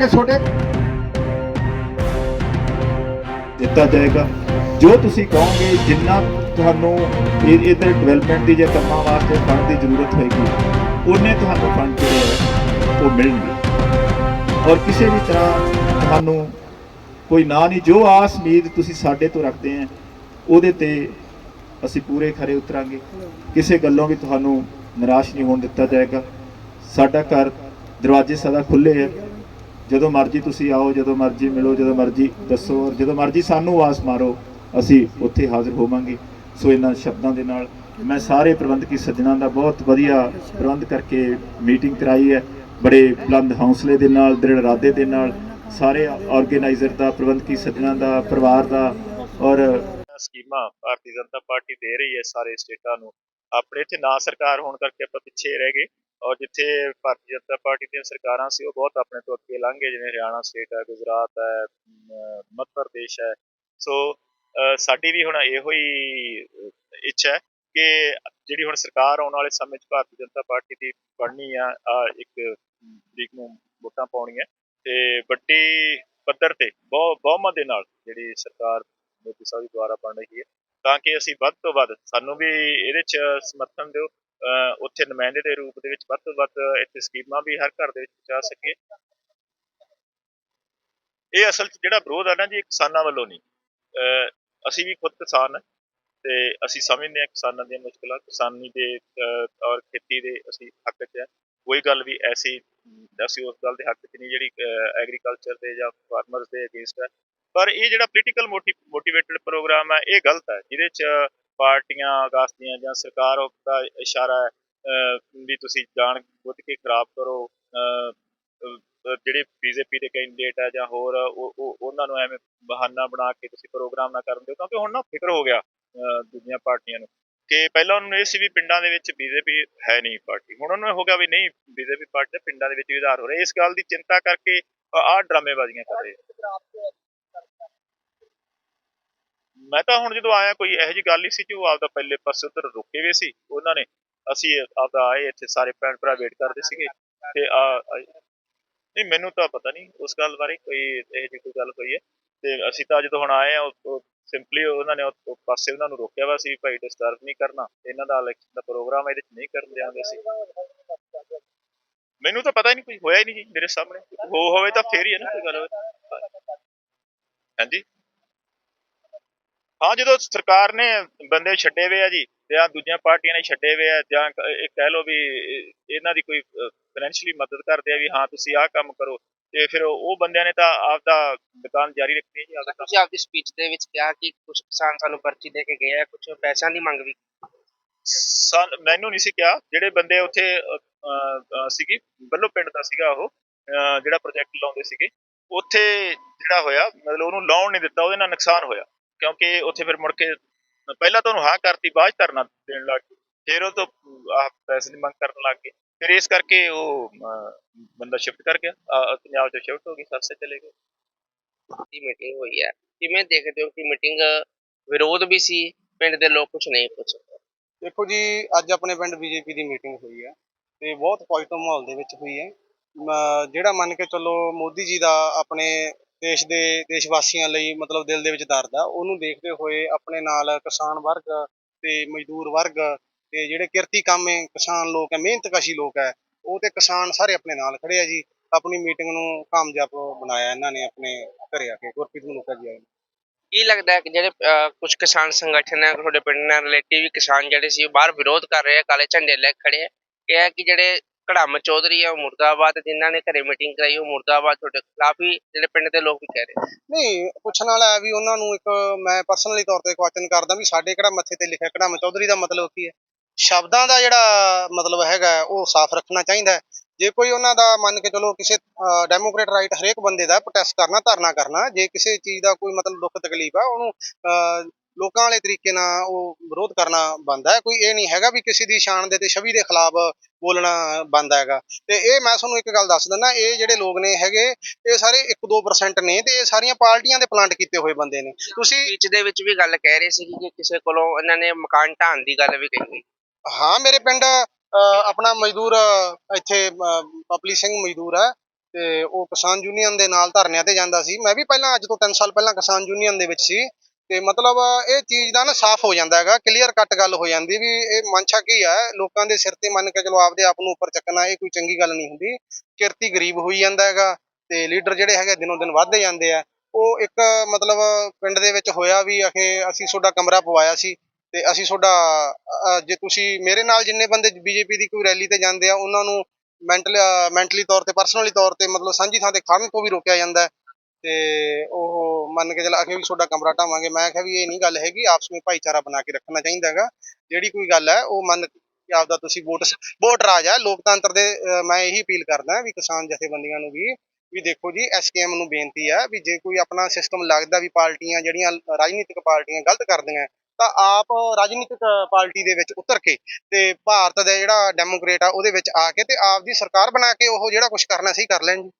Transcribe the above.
ਕਿ ਛੋਟੇ ਦਿੱਤਾ ਜਾਏਗਾ। ਜੋ ਤੁਸੀਂ ਕਹੋਗੇ, ਜਿੰਨਾ ਤੁਹਾਨੂੰ ਇਹ ਇਹਦੇ ਡਿਵੈਲਪਮੈਂਟ ਦੀ ਜਾਂ ਕੰਮਾਂ ਵਾਸਤੇ ਫੰਡ ਦੀ ਜ਼ਰੂਰਤ ਹੋਏਗੀ, ਉਹਨੇ ਤੁਹਾਨੂੰ ਫੰਡ ਜਿਹੜੇ ਹੈ ਉਹ ਮਿਲਣਗੇ। ਔਰ ਕਿਸੇ ਵੀ ਤਰ੍ਹਾਂ ਤੁਹਾਨੂੰ ਕੋਈ ਨਾ ਨਹੀਂ, ਜੋ ਆਸ ਉਮੀਦ ਤੁਸੀਂ ਸਾਡੇ ਤੋਂ ਰੱਖਦੇ ਆ, ਉਹਦੇ ਤੇ ਅਸੀਂ ਪੂਰੇ ਖਰੇ ਉਤਰਾਂਗੇ। ਕਿਸੇ ਗੱਲੋਂ ਵੀ ਤੁਹਾਨੂੰ ਨਿਰਾਸ਼ ਨਹੀਂ ਹੋਣ ਦਿੱਤਾ ਜਾਏਗਾ। ਸਾਡਾ ਘਰ ਦਰਵਾਜ਼ੇ ਸਦਾ ਖੁੱਲੇ ਹੈ ਜਦੋਂ ਮਰਜ਼ੀ ਤੁਸੀਂ ਆਓ, ਜਦੋਂ ਮਰਜ਼ੀ ਮਿਲੋ, ਜਦੋਂ ਮਰਜ਼ੀ ਦੱਸੋ ਔਰ ਜਦੋਂ ਮਰਜ਼ੀ ਸਾਨੂੰ ਆਵਾਜ਼ ਮਾਰੋ, ਅਸੀਂ ਉੱਥੇ ਹਾਜ਼ਰ ਹੋਵਾਂਗੇ। ਸੋ ਇਹਨਾਂ ਸ਼ਬਦਾਂ ਦੇ ਨਾਲ ਮੈਂ ਸਾਰੇ ਪ੍ਰਬੰਧਕੀ ਸੱਜਣਾ ਦਾ ਬਹੁਤ ਵਧੀਆ ਪ੍ਰਬੰਧ ਕਰਕੇ ਮੀਟਿੰਗ ਕਰਾਈ ਹੈ। ਬੜੇ ਬੁਲੰਦ ਹੌਸਲੇ ਦੇ ਨਾਲ, ਦ੍ਰਿੜ ਇਰਾਦੇ ਦੇ ਨਾਲ ਸਾਰੇ ਆਰਗੇਨਾਈਜ਼ਰ ਦਾ, ਪ੍ਰਬੰਧਕੀ ਸੱਜਣਾ ਦਾ, ਪਰਿਵਾਰ ਦਾ ਔਰ ਸਕੀਮਾਂ ਭਾਰਤੀ ਜਨਤਾ ਪਾਰਟੀ ਦੇ ਰਹੀ ਹੈ ਸਾਰੇ ਸਟੇਟਾਂ ਨੂੰ। ਆਪਣੇ ਇੱਥੇ ਨਾ ਸਰਕਾਰ ਹੋਣ ਕਰਕੇ ਆਪਾਂ ਪਿੱਛੇ ਰਹਿ ਗਏ। ਔਰ ਜਿੱਥੇ ਭਾਰਤੀ ਜਨਤਾ ਪਾਰਟੀ ਦੀਆਂ ਸਰਕਾਰਾਂ ਸੀ, ਉਹ ਬਹੁਤ ਆਪਣੇ ਤੋਂ ਅੱਗੇ ਲੰਘ ਗਏ, ਜਿਵੇਂ ਹਰਿਆਣਾ ਸਟੇਟ ਹੈ, ਗੁਜਰਾਤ ਹੈ ਮੱਧ ਪ੍ਰਦੇਸ਼ ਹੈ। ਸੋ ਸਾਡੀ ਵੀ ਹੁਣ ਇਹੋ ਹੀ ਇੱਛਾ ਹੈ ਕਿ ਜਿਹੜੀ ਹੁਣ ਸਰਕਾਰ ਆਉਣ ਵਾਲੇ ਸਮੇਂ 'ਚ ਭਾਰਤੀ ਜਨਤਾ ਪਾਰਟੀ ਦੀ ਬਣਨੀ ਆ ਇੱਕ ਤਰੀਕ ਨੂੰ ਵੋਟਾਂ ਪਾਉਣੀਆਂ, ਤੇ ਵੱਡੀ ਪੱਧਰ ਤੇ, ਬਹੁ, ਬਹੁਮਤ ਦੇ ਨਾਲ ਜਿਹੜੀ ਸਰਕਾਰ ਮੋਦੀ ਸਾਹਿਬ ਦੁਆਰਾ ਬਣ ਰਹੀ ਹੈ, ਤਾਂ ਕਿ ਅਸੀਂ ਵੱਧ ਤੋਂ ਵੱਧ ਸਾਨੂੰ ਵੀ ਇਹਦੇ 'ਚ ਸਮਰਥਨ ਦਿਓ ਉੱਥੇ ਨੁਮਾਇੰਦੇ ਦੇ ਰੂਪ ਦੇ ਵਿੱਚ ਵੱਧ ਤੋਂ ਵੱਧ ਇੱਥੇ ਸਕੀਮਾਂ ਵੀ ਹਰ ਘਰ ਦੇ ਵਿੱਚ ਪਹੁੰਚਾ ਸਕੀਏ। ਇਹ ਅਸਲ 'ਚ ਜਿਹੜਾ ਵਿਰੋਧ ਆ ਨਾ ਜੀ ਕਿਸਾਨਾਂ ਵੱਲੋਂ ਨਹੀਂ। ਅਸੀਂ ਵੀ ਖੁਦ ਕਿਸਾਨ ਹਾਂ ਤੇ ਅਸੀਂ ਸਮਝਦੇ ਹਾਂ ਕਿਸਾਨਾਂ ਦੀਆਂ ਮੁਸ਼ਕਲਾਂ। ਕਿਸਾਨੀ ਦੇ ਔਰ ਖੇਤੀ ਦੇ ਅਸੀਂ ਹੱਕ 'ਚ ਹੈ ਕੋਈ ਗੱਲ ਵੀ ਐਸੀ ਅਮ, ਅਸੀਂ ਉਸ ਗੱਲ ਦੇ ਹੱਕ 'ਚ ਨਹੀਂ ਜਿਹੜੀ ਐਗਰੀਕਲਚਰ ਦੇ ਜਾਂ ਫਾਰਮਰਸ ਦੇ ਅਗੇਂਸਟ ਹੈ ਪਰ ਇਹ ਜਿਹੜਾ ਪੋਲੀਟੀਕਲ ਮੋਟੀਵੇਟਡ ਪ੍ਰੋਗਰਾਮ ਹੈ ਇਹ ਗਲਤ ਹੈ ਜਿਹਦੇ 'ਚ ਪਾਰਟੀਆਂ ਆਗਾਸਤੀਆਂ ਜਾਂ ਸਰਕਾਰ ਦਾ ਇਸ਼ਾਰਾ ਹੈ ਵੀ ਤੁਸੀਂ ਜਾਣ ਬੁੱਧ ਕੇ ਖਰਾਬ ਕਰੋ ਅਹ, ਅਹ, ਜਿਹੜੇ ਬੀਜੇਪੀ ਦੇ ਕੈਂਡੀਡੇਟ ਆ ਜਾਂ ਹੋਰ ਉਹ ਉਹ- ਉਹਨਾਂ ਨੂੰ ਐਵੇਂ ਬਹਾਨਾ ਬਣਾ ਕੇ ਤੁਸੀਂ ਪ੍ਰੋਗਰਾਮ ਨਾ ਕਰਨ ਦਿਓ ਕਿਉਂਕਿ ਹੁਣ ਨਾ ਫਿਕਰ ਹੋ ਗਿਆ ਦੂਜੀਆਂ ਪਾਰਟੀਆਂ ਨੂੰ ਕਿ ਪਹਿਲਾਂ ਉਹਨਾਂ ਨੂੰ ਇਹ ਸੀ ਵੀ ਪਿੰਡਾਂ ਦੇ ਵਿੱਚ ਬੀਜੇਪੀ ਹੈ ਨਹੀਂ ਪਾਰਟੀ ਹੁਣ ਉਹਨਾਂ ਨੂੰ ਹੋ ਗਿਆ ਵੀ ਨਹੀਂ ਬੀਜੇਪੀ ਪਾਰਟੀ ਦਾ ਪਿੰਡਾਂ ਦੇ ਵਿੱਚ ਵੀ ਆਧਾਰ ਹੋ ਰਿਹਾ ਇਸ ਗੱਲ ਦੀ ਚਿੰਤਾ ਕਰਕੇ ਆਹ ਡਰਾਮੇਬਾਜ਼ੀਆਂ ਕਰ ਰਹੇ ਮੈਂ ਤਾਂ ਹੁਣ ਜਦੋਂ ਆਇਆ, ਕੋਈ ਇਹੋ ਜਿਹੀ ਗੱਲ ਨਹੀਂ ਸੀ ਕਿ ਉਹ ਆਪਦਾ ਪਹਿਲੇ ਪਾਸੇ ਉਧਰ ਰੁਕੇ ਹੋਏ ਸੀ। ਉਹਨਾਂ ਨੇ ਅਸੀਂ ਆਪਦਾ ਆਏ ਇੱਥੇ ਸਾਰੇ ਭੈਣ ਭਰਾ ਵੇਟ ਕਰਦੇ ਸੀਗੇ ਤੇ ਆ ਨਹੀਂ, ਮੈਨੂੰ ਤਾਂ ਪਤਾ ਨਹੀਂ ਉਸ ਗੱਲ ਬਾਰੇ ਕੋਈ ਇਹੋ ਜਿਹੀ ਕੋਈ ਗੱਲ ਹੋਈ ਹੈ। ਤੇ ਅਸੀਂ ਤਾਂ ਜਦੋਂ ਹੁਣ ਆਏ ਆ ਸਿੰਪਲੀ ਉਹਨਾਂ ਨੇ ਉਹ- ਪਾਸੇ ਉਹਨਾਂ ਨੂੰ ਰੋਕਿਆ ਵਾ ਸੀ, ਭਾਈ ਡਿਸਟਰਬ ਨਹੀਂ ਕਰਨਾ। ਇਹਨਾਂ ਦਾ ਇਲੈਕਸ਼ਨ ਦਾ ਪ੍ਰੋਗਰਾਮ ਇਹਦੇ ਵਿੱਚ ਨਹੀਂ ਕਰਨ ਦਿਆਂਗੇ ਅਸੀਂ। ਮੈਨੂੰ ਤਾਂ ਪਤਾ ਹੀ ਨਹੀਂ, ਕੋਈ ਹੋਇਆ ਹੀ ਨਹੀਂ ਜੀ ਮੇਰੇ ਸਾਹਮਣੇ। ਹੋ ਹੋਵੇ ਤਾਂ ਫੇਰ ਹੀ ਹੈ ਨਾ ਕੋਈ ਗੱਲ। ਹਾਂਜੀ? ਹਾਂ ਜਦੋਂ ਸਰਕਾਰ ਨੇ ਬੰਦੇ ਛੱਡੇ ਹੋਏ ਆ ਜੀ ਜਾਂ ਦੂਜੀਆਂ ਪਾਰਟੀਆਂ ਨੇ ਛੱਡੇ ਹੋਏ ਆ ਜਾਂ ਇਹ ਕਹਿ ਲਓ ਵੀ ਇਹ- ਇਹਨਾਂ ਦੀ ਕੋਈ ਫਾਈਨੈਂਸ਼ੀਅਲੀ ਮਦਦ ਕਰਦੇ ਆ ਵੀ ਹਾਂ ਤੁਸੀਂ ਆਹ ਕੰਮ ਕਰੋ ਤੇ ਫਿਰ ਉਹ ਬੰਦਿਆਂ ਨੇ ਤਾਂ ਆਪਦਾ ਦੁਕਾਨ ਜਾਰੀ ਰੱਖਣੀ ਜੀ ਆਪਦਾ ਤੁਸੀਂ ਆਪਦੀ ਸਪੀਚ ਦੇ ਵਿੱਚ ਕਿਹਾ ਕਿ ਕੁਝ ਕਿਸਾਨ ਸਾਨੂੰ ਪਰਚੀ ਦੇ ਕੇ ਗਏ ਆ ਕੁਝ ਪੈਸਿਆਂ ਦੀ ਮੰਗ ਵੀ ਮੈਨੂੰ ਨਹੀਂ ਸੀ ਕਿਹਾ ਜਿਹੜੇ ਬੰਦੇ ਉੱਥੇ ਸੀਗੀ ਬੱਲੋ ਪਿੰਡ ਦਾ ਸੀਗਾ ਉਹ ਜਿਹੜਾ ਪ੍ਰੋਜੈਕਟ ਲਾਉਂਦੇ ਸੀਗੇ ਉੱਥੇ ਜਿਹੜਾ ਹੋਇਆ ਮਤਲਬ ਉਹਨੂੰ ਲਾਉਣ ਨਹੀਂ ਦਿੱਤਾ ਉਹਦੇ ਨਾਲ ਨੁਕਸਾਨ ਹੋਇਆ। ਕਿਉਂਕਿ ਉੱਥੇ ਫਿਰ ਮੁੜ ਕੇ ਪਹਿਲਾਂ ਤਾਂ ਉਹਨੂੰ ਹਾਂ ਕਰਤੀ ਬਾਅਦ ਧਰਨਾ ਦੇਣ ਲੱਗ ਗਏ ਫਿਰ ਉਹ ਤੋਂ ਆਹ ਪੈਸੇ ਦੀ ਮੰਗ ਕਰਨ ਲੱਗ ਗਏ। ਫਿਰ ਇਸ ਕਰਕੇ ਉਹ ਬੰਦਾ ਸ਼ਿਫਟ ਕਰ ਗਿਆ। ਪੰਜਾਬ 'ਚ ਸ਼ਿਫਟ ਹੋ ਗਈ ਸਰਸੇ ਚਲੇ ਗਏ। ਦੀ ਮੀਟਿੰਗ ਹੋਈ ਹੈ ਕਿਵੇਂ ਦੇਖਦੇ ਹੋ ਕਿ ਮੀਟਿੰਗ ਵਿਰੋਧ ਵੀ ਸੀ ਪਿੰਡ ਦੇ ਲੋਕ ਕੁਝ ਨਹੀਂ ਪੁੱਛ ਦੇਖੋ ਜੀ ਅੱਜ ਆਪਣੇ ਪਿੰਡ ਬੀਜੇਪੀ ਦੀ ਮੀਟਿੰਗ ਹੋਈ ਹੈ ਤੇ ਬਹੁਤ ਪੋਜ਼ਿਟਿਵ ਮਾਹੌਲ ਦੇ ਵਿੱਚ ਹੋਈ ਹੈ ਜਿਹੜਾ ਮੰਨ ਕੇ ਚੱਲੋ ਮੋਦੀ ਜੀ ਦਾ ਆਪਣੇ ਦੇਸ਼ ਦੇ ਦੇਸ਼ ਵਾਸੀਆਂ ਲਈ ਮਤਲਬ ਦਿਲ ਦੇ ਵਿੱਚ ਦਰਦ ਆ। ਉਹਨੂੰ ਦੇਖਦੇ ਹੋਏ ਆਪਣੇ ਨਾਲ ਕਿਸਾਨ ਵਰਗ ਤੇ ਮਜ਼ਦੂਰ ਵਰਗ ਤੇ ਜਿਹੜੇ ਕਿਰਤੀ ਕਾਮੇ ਕਿਸਾਨ ਲੋਕ ਹੈ, ਮਿਹਨਤਕਸ਼ੀ ਲੋਕ ਹੈ, ਉਹ ਤੇ ਕਿਸਾਨ ਸਾਰੇ ਆਪਣੇ ਨਾਲ ਖੜੇ ਆ ਜੀ। ਆਪਣੀ ਮੀਟਿੰਗ ਨੂੰ ਕਾਮਯਾਬ ਬਣਾਇਆ ਇਹਨਾਂ ਨੇ ਆਪਣੇ ਘਰੇ ਆ ਕੇ। ਗੁਰਪ੍ਰੀਤ ਮਨੁੱਖਾ ਜੀ ਆਏ ਕੀ ਲੱਗਦਾ ਹੈ ਕਿ ਜਿਹੜੇ ਕੁਝ ਕਿਸਾਨ ਸੰਗਠਨ ਹੈ, ਤੁਹਾਡੇ ਪਿੰਡ ਨਾਲ ਰਿਲੇਟਿਵ ਕਿਸਾਨ ਜਿਹੜੇ ਸੀ, ਉਹ ਬਾਹਰ ਵਿਰੋਧ ਕਰ ਰਹੇ ਆ, ਕਾਲੇ ਝੰਡੇ ਲੈ ਕੇ ਖੜੇ ਆ। ਕਿ ਜਿਹੜੇ ਕੜਮ ਚੌਧਰੀ ਆ ਉਹ ਮੁਰਦਾਬਾਦ ਜਿਨ੍ਹਾਂ ਨੇ ਘਰੇ ਮੀਟਿੰਗ ਕਰਾਈ ਉਹ ਮੁਰਦਾਬਾਦ ਤੁਹਾਡੇ ਖਿਲਾਫ ਹੀ ਜਿਹੜੇ ਪਿੰਡ ਦੇ ਲੋਕ ਵੀ ਕਹਿ ਰਹੇ ਨਹੀਂ ਪੁੱਛਣ ਵਾਲਾ ਹੈ ਵੀ ਉਹਨਾਂ ਨੂੰ ਇੱਕ ਮੈਂ ਪਰਸਨਲੀ ਤੌਰ ਤੇ ਕੁਐਸਚਨ ਕਰਦਾ ਵੀ ਸਾਡੇ ਕਿਹੜਾ ਮੱਥੇ ਤੇ ਲਿਖਿਆ ਕੜਮ ਚੌਧਰੀ ਦਾ ਮਤਲਬ ਕੀ ਹੈ ਸ਼ਬਦਾਂ ਦਾ ਜਿਹੜਾ ਮਤਲਬ ਹੈਗਾ ਉਹ ਸਾਫ਼ ਰੱਖਣਾ ਚਾਹੀਦਾ ਹੈ। ਜੇ ਕੋਈ ਉਹਨਾਂ ਦਾ ਮੰਨ ਕੇ ਚਲੋ ਕਿਸੇ ਡੈਮੋਕ੍ਰੇਟ ਰਾਈਟ ਹਰੇਕ ਬੰਦੇ ਦਾ ਪ੍ਰੋਟੈਸਟ ਕਰਨਾ ਧਰਨਾ ਕਰਨਾ ਜੇ ਕਿਸੇ ਚੀਜ਼ ਦਾ ਕੋਈ ਮਤਲਬ ਦੁੱਖ ਤਕਲੀਫ ਆ ਉਹਨੂੰ ਅਹ, ਲੋਕਾਂ ਵਾਲੇ ਤਰੀਕੇ ਨਾਲ ਉਹ ਵਿਰੋਧ ਕਰਨਾ ਬਣਦਾ ਹੈ। ਕੋਈ ਇਹ ਨਹੀਂ ਹੈਗਾ ਵੀ ਕਿਸੇ ਦੀ ਸ਼ਾਨ ਦੇ ਤੇ ਛਵੀ ਦੇ ਖਿਲਾਫ ਬੋਲਣਾ ਬਣਦਾ ਹੈਗਾ। ਤੇ ਇਹ ਮੈਂ ਤੁਹਾਨੂੰ ਇੱਕ ਗੱਲ ਦੱਸ ਦਿੰਦਾ ਇਹ ਜਿਹੜੇ ਲੋਕ ਨੇ ਹੈਗੇ ਇਹ ਸਾਰੇ 1-2% ਨੇ ਤੇ ਇਹ ਸਾਰੀਆਂ ਪਾਰਟੀਆਂ ਦੇ ਪਲਾਂਟ ਕੀਤੇ ਹੋਏ ਬੰਦੇ ਨੇ। ਤੁਸੀਂ ਸਪੀਚ ਦੇ ਵਿੱਚ ਵੀ ਗੱਲ ਕਹਿ ਰਹੇ ਸੀ ਕਿ ਕਿਸੇ ਕੋਲੋਂ ਇਹਨਾਂ ਨੇ ਮਕਾਨ ਢਾਣ ਦੀ ਗੱਲ ਵੀ ਕਹੀ ਗਈ ਹਾਂ ਮੇਰੇ ਪਿੰਡ ਆਪਣਾ ਮਜ਼ਦੂਰ ਇੱਥੇ ਪਪਲੀ ਸਿੰਘ ਮਜ਼ਦੂਰ ਹੈ ਤੇ ਉਹ ਕਿਸਾਨ ਯੂਨੀਅਨ ਦੇ ਨਾਲ ਧਰਨਿਆਂ ਤੇ ਜਾਂਦਾ ਸੀ। ਮੈਂ ਵੀ ਪਹਿਲਾਂ ਅੱਜ ਤੋਂ 3 ਸਾਲ ਪਹਿਲਾਂ ਕਿਸਾਨ ਯੂਨੀਅਨ ਦੇ ਵਿੱਚ ਸੀ। ਤੇ ਮਤਲਬ ਇਹ ਚੀਜ਼ ਦਾ ਨਾ ਸਾਫ਼ ਹੋ ਜਾਂਦਾ ਹੈਗਾ ਕਲੀਅਰ ਕੱਟ ਗੱਲ ਹੋ ਜਾਂਦੀ ਵੀ ਇਹ ਮਨਸ਼ਾ ਕੀ ਹੈ ਲੋਕਾਂ ਦੇ ਸਿਰ ਤੇ ਮੰਨ ਕੇ ਚਲੋ ਆਪਦੇ ਆਪ ਨੂੰ ਉੱਪਰ ਚੱਕਣਾ ਇਹ ਕੋਈ ਚੰਗੀ ਗੱਲ ਨਹੀਂ ਹੁੰਦੀ। ਕਿਰਤੀ ਗਰੀਬ ਹੋਈ ਜਾਂਦਾ ਹੈਗਾ ਤੇ ਲੀਡਰ ਜਿਹੜੇ ਹੈਗੇ ਦਿਨੋਂ ਦਿਨ ਵੱਧਦੇ ਜਾਂਦੇ ਆ। ਉਹ ਇੱਕ ਮਤਲਬ ਪਿੰਡ ਦੇ ਵਿੱਚ ਹੋਇਆ ਵੀ ਅਖੇ ਅਸੀਂ ਤੁਹਾਡਾ ਕਮਰਾ ਪਵਾਇਆ ਸੀ ਤੇ ਅਸੀਂ ਤੁਹਾਡਾ ਜੇ ਤੁਸੀਂ ਮੇਰੇ ਨਾਲ ਜਿੰਨੇ ਬੰਦੇ ਬੀਜੇਪੀ ਦੀ ਕੋਈ ਰੈਲੀ ਤੇ ਜਾਂਦੇ ਆ, ਉਹਨਾਂ ਨੂੰ ਮੈਂਟਲ ਮੈਂਟਲੀ ਤੌਰ ਤੇ ਪਰਸਨਲੀ ਤੌਰ ਤੇ ਮਤਲਬ ਸਾਂਝੀ ਥਾਂ ਤੇ ਖੜਨ ਤੋਂ ਵੀ ਰੋਕਿਆ ਜਾਂਦਾ ਤੇ ਉਹ ਮੰਨ ਕੇ ਚੱਲ ਅਖੇ ਵੀ ਤੁਹਾਡਾ ਕਮਰਾ ਢਾਵਾਂਗੇ। ਮੈਂ ਕਿਹਾ ਵੀ ਇਹ ਨਹੀਂ ਗੱਲ ਹੈਗੀ, ਆਪਸ ਵਿੱਚ ਭਾਈਚਾਰਾ ਬਣਾ ਕੇ ਰੱਖਣਾ ਚਾਹੀਦਾ ਹੈਗਾ। ਜਿਹੜੀ ਕੋਈ ਗੱਲ ਹੈ, ਉਹ ਮੰਨ ਕੇ ਆਪਦਾ ਤੁਸੀਂ ਵੋਟ ਵੋਟ ਰਾਜ ਹੈ। ਲੋਕਤੰਤਰ ਦੇ ਮੈਂ ਇਹੀ ਅਪੀਲ ਕਰਦਾ ਵੀ ਕਿਸਾਨ ਜਥੇਬੰਦੀਆਂ ਨੂੰ ਵੀ ਵੀ ਦੇਖੋ ਜੀ ਐਸਕੇਐਮ ਨੂੰ ਬੇਨਤੀ ਹੈ ਵੀ ਜੇ ਕੋਈ ਆਪਣਾ ਸਿਸਟਮ ਲੱਗਦਾ ਵੀ ਪਾਰਟੀਆਂ ਜਿਹੜੀਆਂ ਰਾਜਨੀਤਿਕ ਪਾਰਟੀਆਂ ਗਲਤ ਕਰਦੀਆਂ, ਤਾਂ ਆਪ ਰਾਜਨੀਤਿਕ ਪਾਰਟੀ ਦੇ ਵਿੱਚ ਉਤਰ ਕੇ ਤੇ ਭਾਰਤ ਦਾ ਜਿਹੜਾ ਡੈਮੋਕ੍ਰੇਟ ਆ, ਉਹਦੇ ਵਿੱਚ ਆ ਕੇ ਤੇ ਆਪ ਦੀ ਸਰਕਾਰ ਬਣਾ ਕੇ ਉਹ ਜਿਹੜਾ ਕੁਝ ਕਰਨਾ ਸੀ, ਕਰ ਲੈਣ ਜੀ।